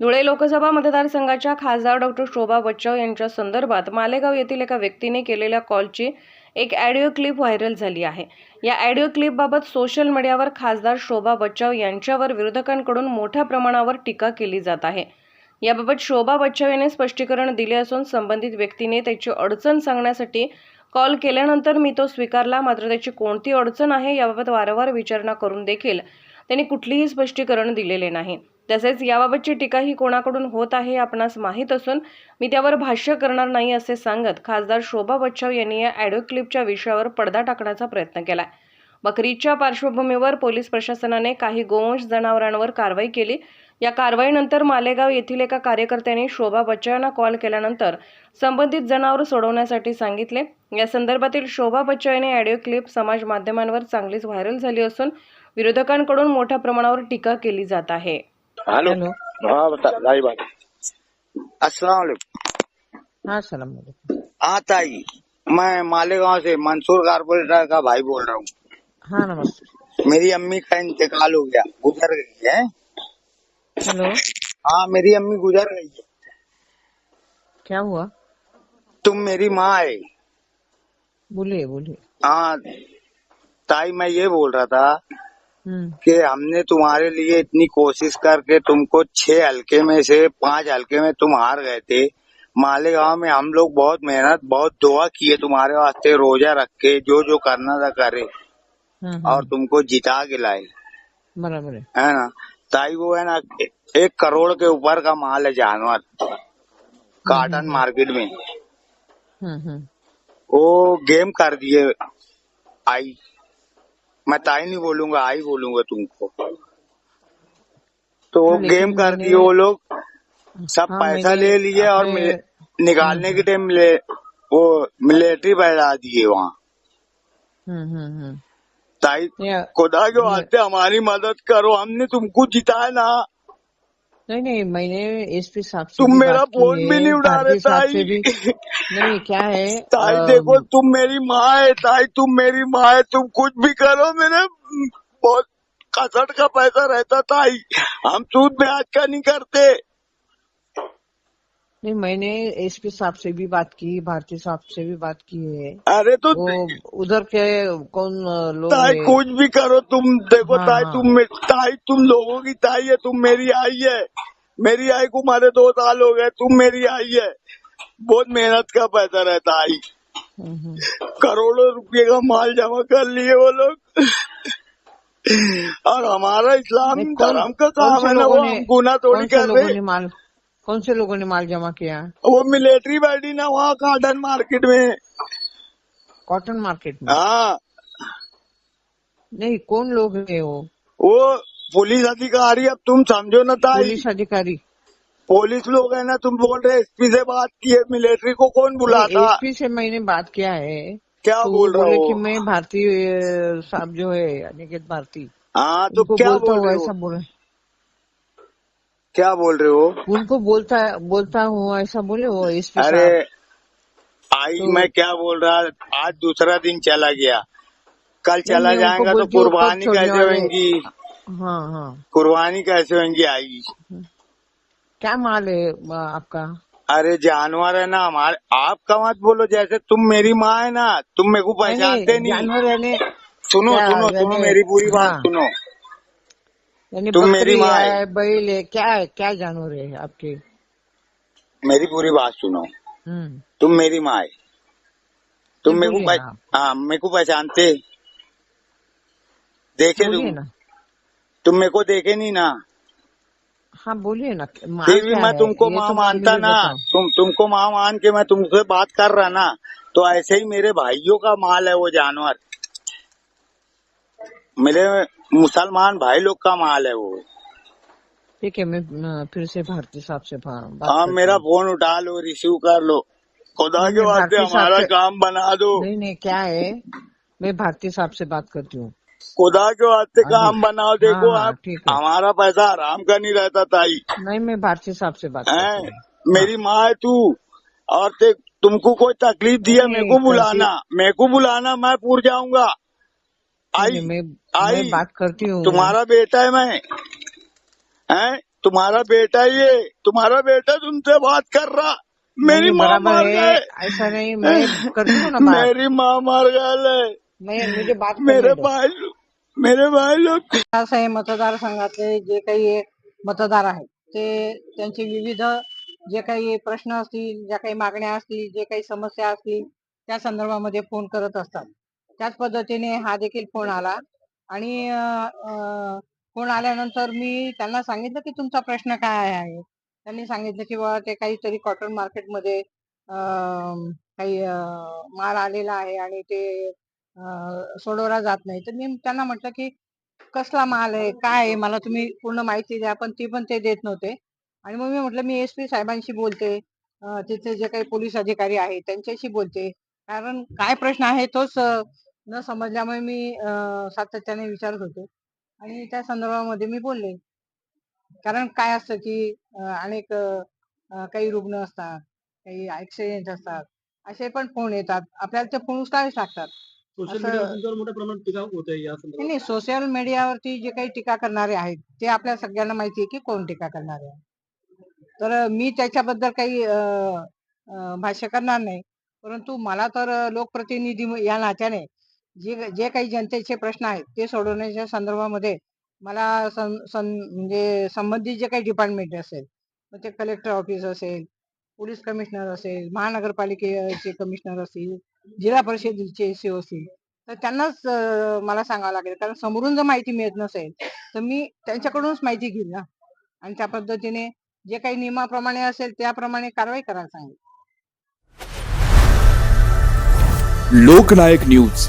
धुळे लोकसभा मतदारसंघाच्या खासदार डॉक्टर शोभा बच्चव यांच्या संदर्भात मालेगाव येथील एका व्यक्तीने केलेल्या कॉलची एक ऑडिओ क्लिप व्हायरल झाली आहे. या ॲडिओ क्लिपबाबत सोशल मीडियावर खासदार शोभा बच्चव यांच्यावर विरोधकांकडून मोठ्या प्रमाणावर टीका केली जात आहे. याबाबत शोभा बच्चव यांनी स्पष्टीकरण दिले असून संबंधित व्यक्तीने त्याची अडचण सांगण्यासाठी कॉल केल्यानंतर मी तो स्वीकारला मात्र त्याची कोणती अडचण आहे याबाबत वारंवार विचारणा करून देखील त्यांनी कुठलीही स्पष्टीकरण दिलेले नाही. तसेच याबाबतची टीका ही कोणाकडून होत आहे आपणास माहीत असून मी त्यावर भाष्य करणार नाही असे सांगत खासदार शोभा बच्चाव यांनी या ऑडिओ क्लिपच्या विषयावर पडदा टाकण्याचा प्रयत्न केला बकरीच्या पार्श्वभूमीवर पोलीस प्रशासनाने काही गोवंश जनावरांवर कारवाई केली. या कारवाईनंतर मालेगाव येथील एका कार्यकर्त्याने शोभा बच्चव यांना कॉल केल्यानंतर संबंधित जनावर सोडवण्यासाठी सांगितले. या संदर्भातील शोभा बच्चा यांनी ऑडिओ क्लिप समाज माध्यमांवर चांगलीच व्हायरल झाली असून विरोधकांकडून मोठ्या प्रमाणावर टीका केली जात आहे. हेलो हाँ बता भाई बात अस्सलाम वालेकुम। हाँ सलाम वालेकुम। हाँ ताई मैं मालेगांव से मंसूर कारपोरेटर का भाई बोल रहा हूँ। हाँ नमस्ते। मेरी अम्मी का इंतकाल हो गया गुजर गई है। हेलो। हाँ मेरी अम्मी गुजर गई है। क्या हुआ? तुम मेरी माँ है। बोलिए बोलिए। हाँ ताई मैं ये बोल रहा था कि हमने तुम्हारे लिए इतनी कोशिश करके तुमको छह हल्के में से पाँच हल्के में तुम हार गए थे। मालेगांव में हम लोग बहुत मेहनत बहुत दुआ किए तुम्हारे वास्ते रोजा रख के जो जो करना था करे। हम्म, और तुमको जिता के लाए बराबर है। ना? ताई वो है ना एक करोड़ के ऊपर का माल है जानवर काटन मार्केट में। हम्म। हम्म वो गेम कर दिए आई। मैं ताई नहीं बोलूँगा आई बोलूँगा तुमको। तो वो हाँ, गेम कर दिए वो लोग सब हाँ, पैसा ले लिए और मिले- निकालने के टाइम ले वो मिलिट्री बैठा दिए वहाँ। हम्म हम्म हम्म। ताई खुदा जो आते हमारी मदद करो हमने तुमको जिताया ना। नहीं नहीं मैंने इस पे से तुम मेरा फ़ोन भी नहीं उठा रहे ताई। भी। नहीं क्या है ताई देखो तुम मेरी माँ है ताई तुम मेरी माँ है तुम कुछ भी करो मेरे बहुत कसट का पैसा रहता ताई। हम सूद ब्याज का नहीं करते। नहीं मैंने एसपी साहब से भी बात की भारती साहब से भी बात की है। अरे तो उधर के कौन लोग ताई कुछ भी करो तुम देखो हाँ, ताई हाँ। तुम ताई तुम लोगों की ताई है तुम मेरी आई है। मेरी आई को मारे दो साल हो गए तुम मेरी आई है। बहुत मेहनत का पैसा रहता आई हम्म, हम्म। करोड़ों रुपए का माल जमा कर लिए वो लोग। और हमारा इस्लाम धर्म का काम है ना वो गुना थोड़ी कर रहे माल कौन से लोगों ने माल जमा किया? वो मिलिट्री बैठी ना वहाँ कॉटन मार्केट में। कॉटन मार्केट में? हाँ। नहीं कौन लोग है वो? वो पुलिस अधिकारी अब तुम समझो ना था पुलिस अधिकारी। पुलिस लोग है ना तुम बोल रहे एसपी से बात की है मिलिट्री को कौन बुलाता? एसपी से मैंने बात किया है। क्या तो बोल रहा बोले कि मैं भारतीय साहब जो है अनिकेत भारती। हाँ तो क्या बोल हूँ रहे ऐसा हो? बोले क्या बोल रहे हो? उनको बोलता बोलता हूँ ऐसा बोले वो एसपी अरे आई तो- मैं क्या बोल रहा आज दूसरा दिन चला गया। कल चला जाएगा तो कुर्बानी कैसे होगी? हाँ हाँ। कुर्बानी कैसे होंगी आई? क्या माल है आपका? अरे जानवर है ना हमारे आपका मत बोलो जैसे तुम मेरी माँ है ना तुम मेरे को पहचानते नहीं। जानवर सुनो सुनो सुनो मेरी पूरी बात हाँ। सुनो। यानी तुम मेरी माँ है। बैल है क्या है क्या जानवर है आपके? मेरी पूरी बात सुनो। हम्म। तुम मेरी माँ है। तुम मेरे को। हाँ मेरे को पहचानते। देखे तुम। ना। तुम मेरे को देखे नहीं ना। हाँ बोलिए ना फिर भी मैं तुमको माँ तो मानता ना। तुम तुमको माँ मान के मैं तुमसे बात कर रहा ना तो ऐसे ही मेरे भाइयों का माल है वो जानवर। मेरे मुसलमान भाई लोग का माल है वो। ठीक है मैं फिर से भारती साहब से हाँ मेरा फ़ोन उठा लो रिसीव कर लो। खुदा के वास्ते हमारा काम बना दो। नहीं नहीं क्या है? मैं भारती साहब से बात करती हूँ। खुदा के वास्ते हाँ, काम बनाओ देखो हाँ, आप। हमारा पैसा आराम का नहीं रहता ताई। नहीं मैं भारती साहब से बात हैं? हूँ। मेरी माँ है तू। और तुमको कोई तकलीफ़ दिया मेरे को बुलाना। मेरे को बुलाना मैं पूर जाऊँगा। आई मैं आई मैं बात करती हूँ। तुम्हारा बेटा है मैं। हैं? तुम्हारा बेटा ये तुम्हारा बेटा तुमसे बात कर रहा। मेरी माँ मार गए। ऐसा नहीं मैं करती हूँ ना मेरी माँ मार गए। मैं मुझे बात मेरे भाई मेरे भाई लोग। असं आहे मतदारसंघातले जे काही मतदार आहेत ते त्यांचे विविध जे काही प्रश्न असतील ज्या काही मागण्या असतील जे काही समस्या असतील त्या संदर्भामध्ये फ़ोन करत असतात. त्याच पद्धतीने हा देखील फोन आला. आणि फोन आल्यानंतर मी त्यांना सांगितलं की तुमचा प्रश्न काय आहे? त्यांनी सांगितलं की बाबा ते काहीतरी कॉटन मार्केटमध्ये काही माल आलेला आहे आणि ते सोडवला जात नाही. तर मी त्यांना म्हटलं की कसला माल आहे? काय आहे? मला तुम्ही पूर्ण माहिती द्या पण ती पण ते देत नव्हते. आणि मग मी म्हटलं मी एस पी साहेबांशी बोलते. तिथे जे काही पोलीस अधिकारी आहेत त्यांच्याशी बोलते. कारण काय प्रश्न आहे तोच न समजल्यामुळे मी सातत्याने विचारत होते. आणि त्या संदर्भामध्ये मी बोलले. कारण काय असतं की अनेक काही रुग्ण असतात काही ऍक्सिडेंट असतात असे पण फोन येतात. आपल्याला ते फोन उचलावेच लागतात. नाही सोशल मीडियावरती जे काही टीका करणारे आहेत ते आपल्या सगळ्यांना माहिती आहे की कोण टीका करणारे आहे तर मी त्याच्याबद्दल काही भाष्य करणार नाही. परंतु मला तर लोकप्रतिनिधी या नात्याने जे जे काही जनतेचे प्रश्न आहेत ते सोडवण्याच्या संदर्भामध्ये मला सं- सं- म्हणजे संबंधित जे काही डिपार्टमेंट असेल मग ते कलेक्टर ऑफिस असेल पोलीस कमिशनर असेल महानगरपालिकेचे कमिशनर असतील जिल्हा परिषदेचे सीओ असतील तर त्यांनाच मला सांगावं लागेल. कारण समोरून जर माहिती मिळत नसेल तर मी त्यांच्याकडूनच माहिती घेईन ना. आणि त्या पद्धतीने जे काही नियमाप्रमाणे असेल त्याप्रमाणे कारवाई करायला सांगेल. लोकनायक न्यूज.